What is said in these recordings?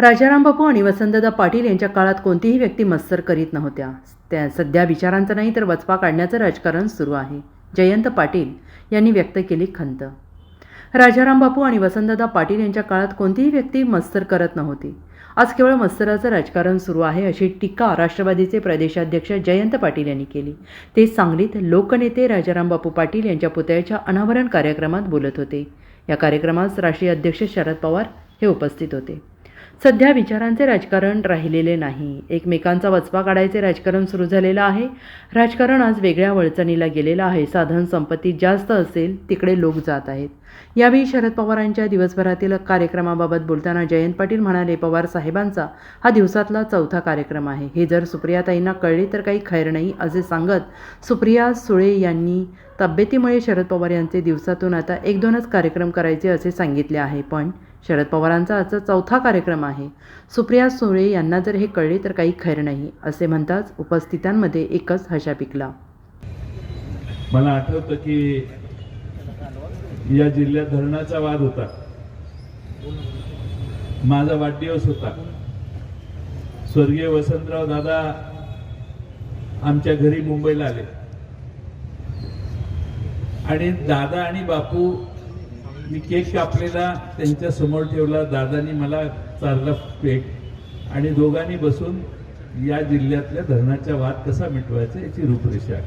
राजाराम बापू आणि वसंतदा पाटील यांच्या काळात कोणतीही व्यक्ती मत्सर करीत नव्हत्या. त्या सध्या विचारांचं नाही तर वचपा काढण्याचं राजकारण सुरू आहे. जयंत पाटील यांनी व्यक्त केली खंत. राजाराम बापू आणि वसंतदा पाटील यांच्या काळात कोणतीही व्यक्ती मत्सर करत नव्हती. आज केवळ मत्सराचं राजकारण सुरू आहे अशी टीका राष्ट्रवादीचे प्रदेशाध्यक्ष जयंत पाटील यांनी केली. ते सांगलीत लोकनेते राजाराम बापू पाटील यांच्या पुतळ्याच्या अनावरण कार्यक्रमात बोलत होते. या कार्यक्रमास राष्ट्रीय अध्यक्ष शरद पवार हे उपस्थित होते. सध्या विचारांचे राजकारण राहिलेले नाही. एकमेकांचा वचपा काढायचे राजकारण सुरू झालेलं आहे. राजकारण आज वेगळ्या वळचणीला गेलेलं आहे. साधन संपत्ती जास्त असेल तिकडे लोक जात आहेत. यावेळी शरद पवारांच्या दिवसभरातील कार्यक्रमाबाबत बोलताना जयंत पाटील म्हणाले पवार साहेबांचा हा दिवसातला चौथा कार्यक्रम आहे. हे जर सुप्रियाताईंना कळले तर काही खैर नाही असे सांगत सुप्रिया सुळे यांनी तब्येतीमुळे शरद पवार यांचे दिवसातून आता एक दोनच कार्यक्रम करायचे असे सांगितले आहे. पण शरद पवारांचा आजचा चौथा कार्यक्रम आहे. सुप्रिया सुळे यांना जर हे कळले तर काही खैर नाही असे म्हणताच उपस्थितांमध्ये एकच हशा पिकला. मला आठवतं की या जिल्ह्यात धरणाचा वाद होता. माझा वाढदिवस होता. स्वर्गीय वसंतराव दादा आमच्या घरी मुंबईला आले. आणि दादा आणि बापू मी केक कापलेला त्यांच्यासमोर ठेवला दादानी मला चारला केक आणि दोघांनी बसून या जिल्ह्यातल्या धरणाचा वाद कसा मिटवायचा याची रूपरेषा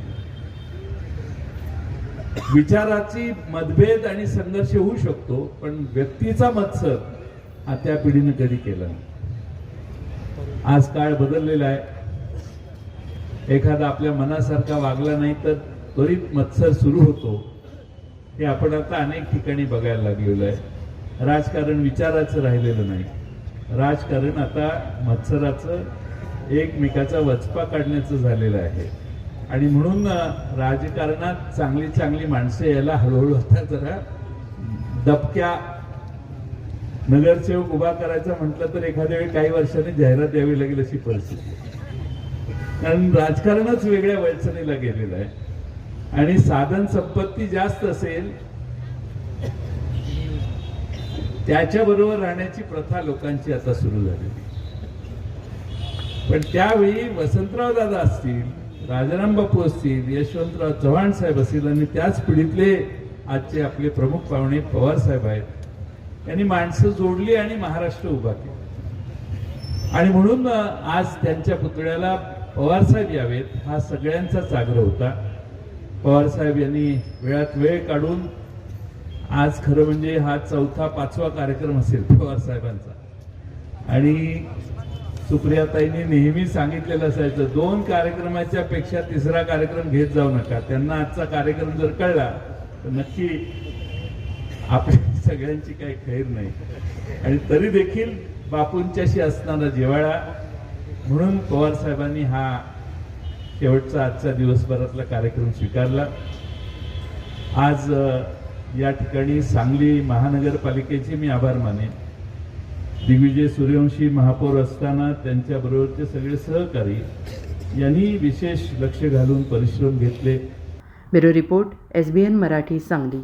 विचाराची मतभेद आणि संघर्ष होऊ शकतो पण व्यक्तीचा मत्सर हा त्या पिढीनं कधी केला आज काळ बदललेला आहे. एखादा आपल्या मनासारखा वागला नाही तर त्वरित मत्सर सुरू होतो. हे आपण आता अनेक ठिकाणी बघायला लागलेलो आहे. राजकारण विचाराचं राहिलेलं नाही. राजकारण आता मत्सराचं एकमेकाचा वचपा काढण्याचं झालेलं आहे. आणि म्हणून राजकारणात चांगली चांगली माणसं यायला हळूहळू आता जरा दबक्या नगरसेवक उभा करायचा म्हटलं तर एखाद्या वेळी काही वर्षांनी जाहिरात द्यावी लागेल अशी परिस्थिती. कारण राजकारणच वेगळ्या वळचणीला गेलेलं आहे. आणि साधन संपत्ती जास्त असेल त्याच्या बरोबर राहण्याची प्रथा लोकांची आता सुरू झालेली पण त्यावेळी वसंतराव दादा असतील राजाराम बापू असतील यशवंतराव चव्हाण साहेब असतील आणि त्याच पिढीतले आजचे आपले प्रमुख पाहुणे पवार साहेब आहेत यांनी माणसं जोडली आणि महाराष्ट्र उभा केला. आणि म्हणून आज त्यांच्या पुतळ्याला पवार साहेब यावेत हा सगळ्यांचाच आग्रह होता. पवार साहेब यांनी वेळात वेळ काढून आज खरं म्हणजे हा चौथा पाचवा कार्यक्रम असेल पवार साहेबांचा. आणि सुप्रियाताईंनी नेहमी सांगितलेलं असायचं दोन कार्यक्रमाच्या पेक्षा तिसरा कार्यक्रम घेत जाऊ नका. त्यांना आजचा कार्यक्रम जर कळला तर नक्की आपल्या सगळ्यांची काही खैर नाही. आणि तरी देखील बापूंच्याशी असणारा जिव्हाळा म्हणून पवार साहेबांनी हा शेवटचा आजचा दिवसभरातला कार्यक्रम स्वीकारला. आज या ठिकाणी सांगली महानगरपालिकेचे मी आभार माने दिग्विजय सूर्यवंशी महापौर असताना त्यांच्याबरोबरचे सगळे सहकारी यांनी विशेष लक्ष घालून परिश्रम घेतले. Bureau report S B N Marathi Sangli.